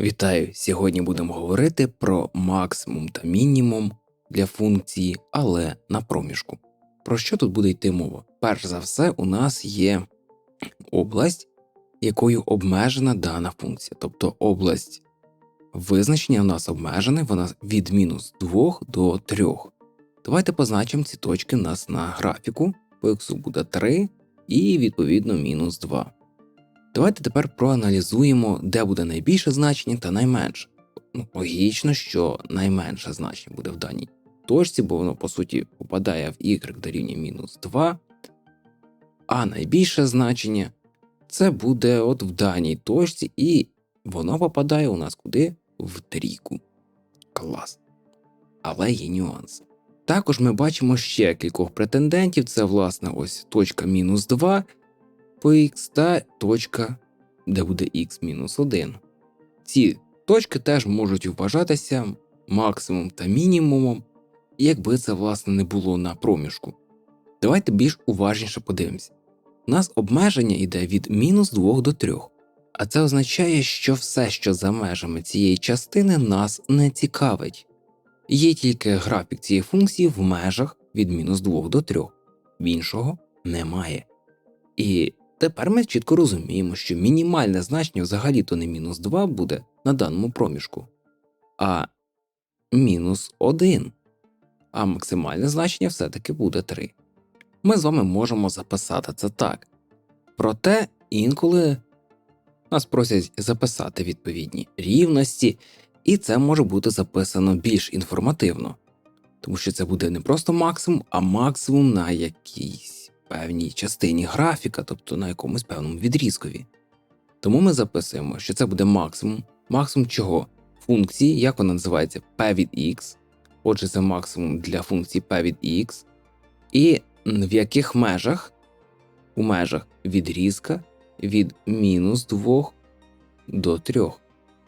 Вітаю! Сьогодні будемо говорити про максимум та мінімум для функції, але на проміжку. Про що тут буде йти мова? Перш за все, у нас є область, якою обмежена дана функція, тобто область визначення у нас обмежена, вона від мінус 2 до 3. Давайте позначимо ці точки у нас на графіку. По х буде 3 і відповідно мінус 2. Давайте тепер проаналізуємо, де буде найбільше значення та найменше. Ну, логічно, що найменше значення буде в даній точці, бо воно, по суті, попадає в y дорівнює мінус 2, а найбільше значення це буде от в даній точці, і воно попадає у нас куди? В трійку. Клас. Але є нюанс. Також ми бачимо ще кількох претендентів: це, власне, ось точка мінус 2 по та точка, де буде х-1. Ці точки теж можуть вважатися максимум та мінімумом, якби це власне не було на проміжку. Давайте більш уважніше подивимося. У нас обмеження йде від мінус 2 до 3, а це означає, що все, що за межами цієї частини, нас не цікавить. Є тільки графік цієї функції в межах від мінус 2 до 3, в іншого немає. І Тепер ми чітко розуміємо, що мінімальне значення взагалі-то не мінус 2 буде на даному проміжку, а мінус 1, а максимальне значення все-таки буде 3. Ми з вами можемо записати це так. Проте інколи нас просять записати відповідні рівності, і це може бути записано більш інформативно, тому що це буде не просто максимум, а максимум на якийсь певній частині графіка, тобто на якомусь певному відрізкові. Тому ми записуємо, що це буде максимум. Максимум чого? Функції, як вона називається, p від x. Отже, це максимум для функції p від x, і в яких межах у межах відрізка від мінус 2 до 3.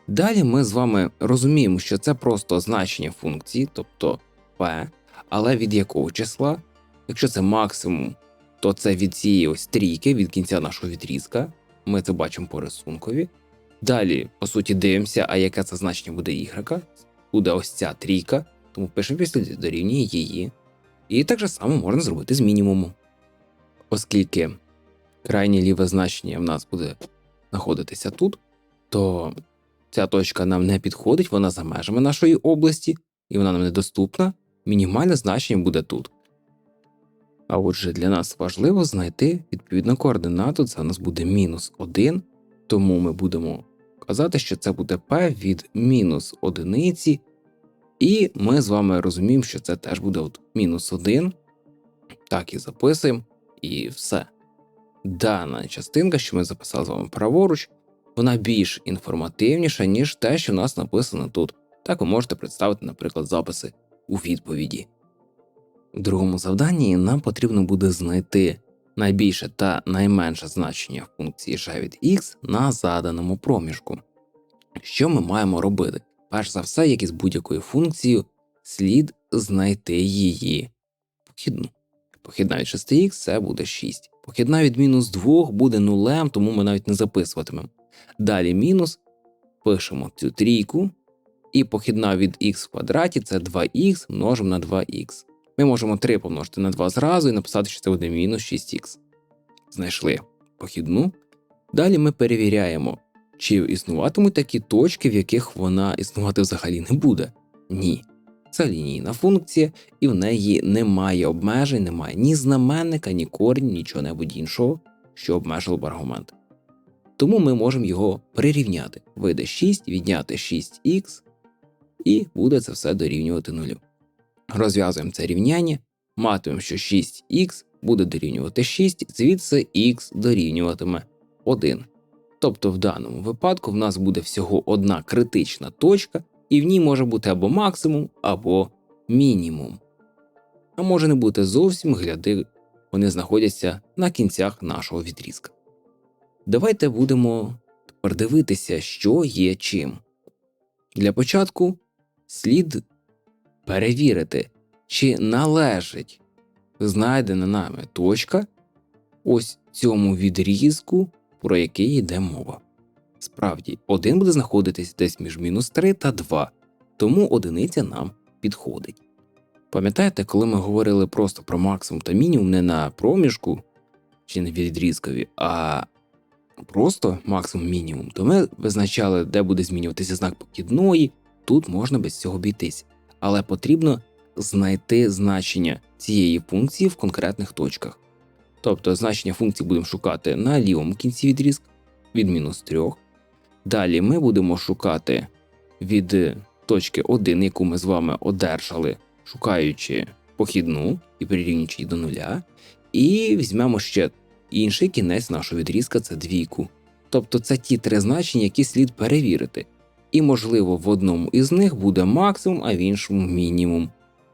Далі ми з вами розуміємо, що це просто значення функції, тобто p, але від якого числа, якщо це максимум то це від цієї ось трійки, від кінця нашого відрізка. Ми це бачимо по рисункові. Далі, по суті, дивимося, а яке це значення буде y. Буде ось ця трійка, тому пишемо після дорівнює її. І так же само можна зробити з мінімуму. Оскільки крайнє ліве значення в нас буде знаходитися тут, то ця точка нам не підходить, вона за межами нашої області, і вона нам недоступна. Мінімальне значення буде тут. А отже, для нас важливо знайти відповідну координату, це у нас буде мінус 1, тому ми будемо казати, що це буде p від мінус одиниці, і ми з вами розуміємо, що це теж буде от мінус 1. Так і записуємо, і все. Дана частинка, що ми записали з вами праворуч, вона більш інформативніша, ніж те, що у нас написано тут. Так ви можете представити, наприклад, записи у відповіді. Другому завданні нам потрібно буде знайти найбільше та найменше значення функції g від x на заданому проміжку. Що ми маємо робити? Перш за все, як і з будь-якою функцією, слід знайти її похідну. Похідна від 6х це буде 6. Похідна від мінус 2 буде нулем, тому ми навіть не записуватимемо. Далі мінус, пишемо цю трійку, і похідна від х в квадраті це 2х множимо на 2х. Ми можемо 3 помножити на 2 зразу і написати, що це буде мінус 6х. Знайшли похідну. Далі ми перевіряємо, чи існуватимуть такі точки, в яких вона існувати взагалі не буде. Ні. Це лінійна функція, і в неї немає обмежень, немає ні знаменника, ні корінь, нічого небудь іншого, що обмежило б аргумент. Тому ми можемо його прирівняти. Вийде 6, відняти 6х, і буде це все дорівнювати нулю. Розв'язуємо це рівняння, матимемо, що 6х буде дорівнювати 6, звідси х дорівнюватиме 1. Тобто в даному випадку в нас буде всього одна критична точка, і в ній може бути або максимум, або мінімум. А може не бути зовсім гляди, вони знаходяться на кінцях нашого відрізка. Давайте будемо тепер дивитися, що є чим. Для початку слід перевірити, чи належить знайдена нами точка ось цьому відрізку, про який йде мова. Справді, 1 буде знаходитись десь між мінус 3 та 2, тому одиниця нам підходить. Пам'ятаєте, коли ми говорили просто про максимум та мінімум не на проміжку чи на відрізкові, а просто максимум мінімум, то ми визначали, де буде змінюватися знак похідної, тут можна без цього обійтись. Але потрібно знайти значення цієї функції в конкретних точках. Тобто значення функції будемо шукати на лівому кінці відрізка від мінус 3. Далі ми будемо шукати від точки 1, яку ми з вами одержали, шукаючи похідну і прирівнюючи її до нуля. І візьмемо ще інший кінець нашого відрізка це двійку. Тобто це ті три значення, які слід перевірити. І, можливо, в одному із них буде максимум, а в іншому мінімум.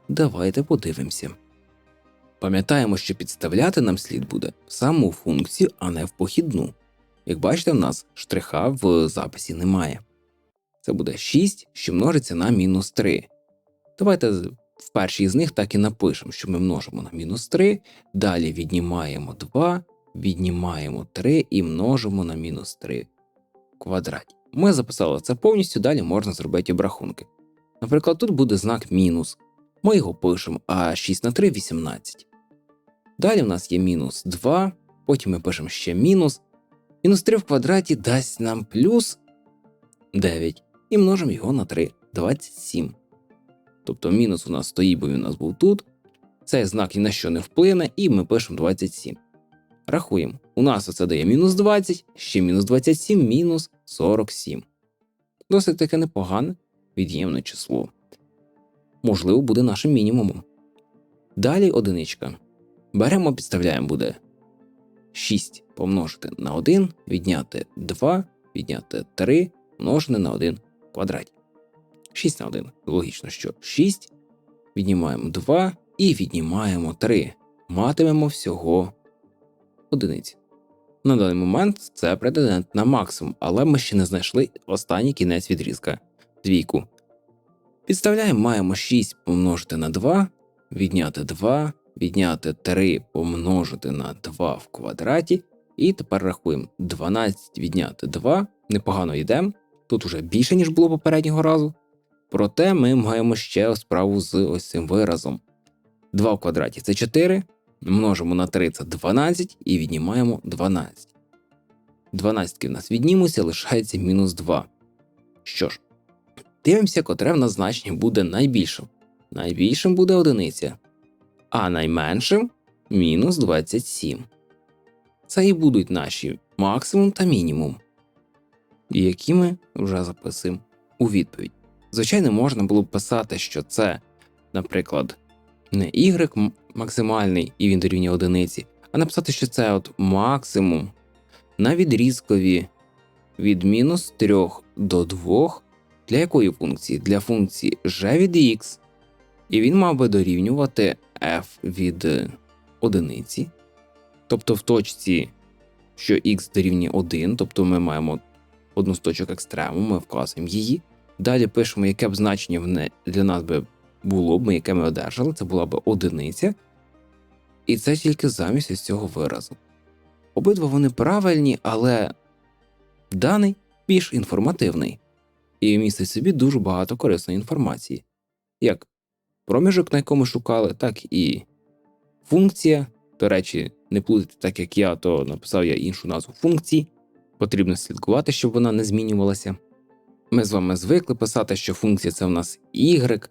Давайте подивимося. Пам'ятаємо, що підставляти нам слід буде в саму функцію, а не в похідну. Як бачите, в нас штриха в записі немає. Це буде 6, що множиться на мінус 3. Давайте в першій з них так і напишемо, що ми множимо на мінус 3, далі віднімаємо 2, віднімаємо 3 і множимо на мінус 3 в квадраті. Ми записали це повністю, далі можна зробити обрахунки. Наприклад, тут буде знак мінус. Ми його пишемо, а 6 на 3 18. Далі в нас є мінус 2, потім ми пишемо ще мінус. Мінус 3 в квадраті дасть нам плюс 9 і множимо його на 3 27. Тобто мінус у нас стоїть, бо він у нас був тут. Цей знак ні на що не вплине, і ми пишемо 27. Рахуємо. У нас оце дає мінус 20, ще мінус 27, мінус 47. Досить таке непогане від'ємне число. Можливо, буде нашим мінімумом. Далі одиничка. Беремо, підставляємо буде 6 помножити на 1, відняти 2, відняти 3, множити на 1 в квадраті. 6 на 1. Логічно, що 6. Віднімаємо 2 і віднімаємо 3. Матимемо всього одиниці. На даний момент це претендент на максимум, але ми ще не знайшли останній кінець відрізка двійку. Підставляємо, маємо 6 помножити на 2, відняти 2, відняти 3 помножити на 2 в квадраті. І тепер рахуємо 12 відняти 2. Непогано йдемо. Тут уже більше, ніж було попереднього разу. Проте ми маємо ще справу з ось цим виразом. 2 в квадраті це 4, множимо на 3 це 12 і віднімаємо 12. 12 в нас віднімуться, лишається мінус 2. Що ж, дивимося, котре в нас значення буде найбільшим. Найбільшим буде одиниця, а найменшим мінус 27. Це і будуть наші максимум та мінімум, які ми вже записуємо у відповідь. Звичайно, можна було б писати, що це, наприклад, не y максимальний і він дорівнює одиниці, а написати, що це от максимум на відрізкові від мінус 3 до 2 для якої функції? Для функції g від x, і він мав би дорівнювати f від одиниці. Тобто в точці, що x дорівнює 1, тобто ми маємо одну з точок екстрему, ми вказуємо її. Далі пишемо, яке б значення для нас би було б, яке ми одержали, це була б одиниця. І це тільки замість із цього виразу. Обидва вони правильні, але даний більш інформативний і містить собі дуже багато корисної інформації, як проміжок, на якому шукали, так і функція. До речі, не плутайте, так як я, то написав я іншу назву функції. Потрібно слідкувати, щоб вона не змінювалася. Ми з вами звикли писати, що функція це в нас y,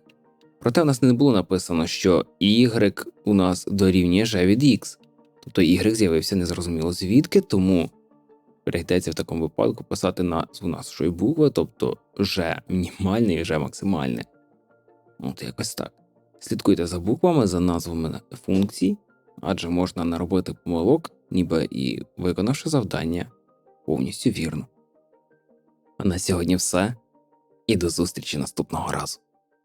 проте в нас не було написано, що y у нас дорівнює g від x. Тобто y з'явився незрозуміло звідки, тому прийдеться в такому випадку писати назву нашої букви, тобто g мінімальне і g максимальне. От якось так. Слідкуйте за буквами, за назвами функцій, адже можна наробити помилок, ніби і виконавши завдання повністю вірно. А на сьогодні все, і до зустрічі наступного разу.